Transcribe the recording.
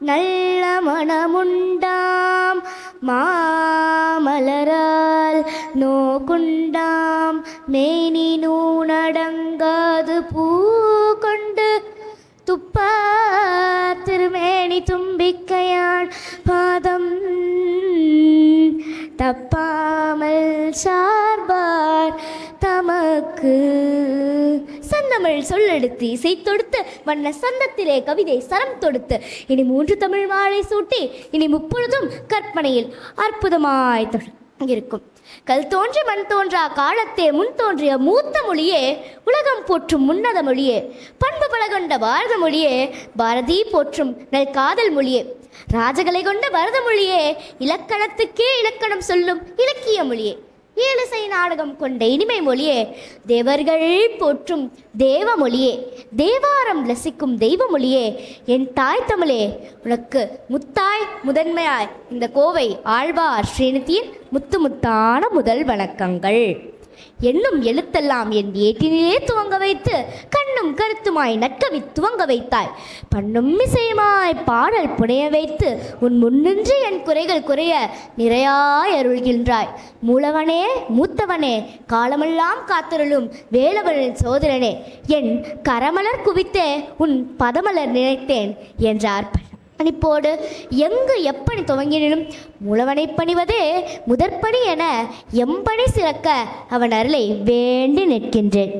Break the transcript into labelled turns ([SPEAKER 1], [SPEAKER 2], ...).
[SPEAKER 1] நல்ல மனமுண்டாம். மாமலரால் நோக்குண்டாம். மேனி நூனடங்காது பூ கொண்டு துப்பா திருமேனி தும்பிக்கையான் பாதம் தப்பாமல் சார்பார். தமக்கு செந்தமிழ் சொல்லெடுத்து இசை தொடுத்து வண்ண சந்தத்திலே கவிதை சரம் தொடுத்து. இனி மூன்று தமிழ் மாலை சூட்டி இனி முப்பொழுதும் கற்பனையில் அற்புதமாய் இருக்கும். கல் தோன்றி மண் தோன்றா காலத்தே முன் தோன்றிய மூத்த மொழியே உலகம் போற்றும் முன்னத மொழியே பண்பு பலகொண்ட பாரத மொழியே பாரதி போற்றும் நல் காதல் மொழியே ராஜகலை கொண்ட பரத மொழியே இலக்கணத்துக்கே இலக்கணம் சொல்லும் இலக்கிய மொழியே. ஏழுசை நாடகம் கொண்ட இனிமை மொழியே தேவர்கள் போற்றும் தேவ மொழியே தேவாரம் ரசிக்கும் தெய்வ மொழியே என் தாய் தமிழே உனக்கு முத்தாய் முதன்மையாய் இந்த கோவை ஆழ்வார் ஸ்ரீநிதியின் முத்து முத்தான முதல் வணக்கங்கள். என்னும் எழுத்தெல்லாம் என் ஏட்டினிலே துவங்க வைத்து கண்ணும் கருத்துமாய் நட்கவி துவங்க வைத்தாய். பண்ணும் இசையுமாய் பாடல் புனைய வைத்து உன் முன்னின்று என் குறைகள் குறைய நிறையாய் அருள்கின்றாய். மூலவனே மூத்தவனே காலமெல்லாம் காத்திருளும் வேலவனின் சோதரனே என் கரமலர் குவித்தே உன் பதமலர் நினைத்தேன் என்றார். பணிப்போடு எங்கு எப்பணி துவங்கினும் மூலவனை பணிவதே முதற்படி என எம்பணி சிறக்க அவன் அருளை வேண்டி நிற்கின்றேன்.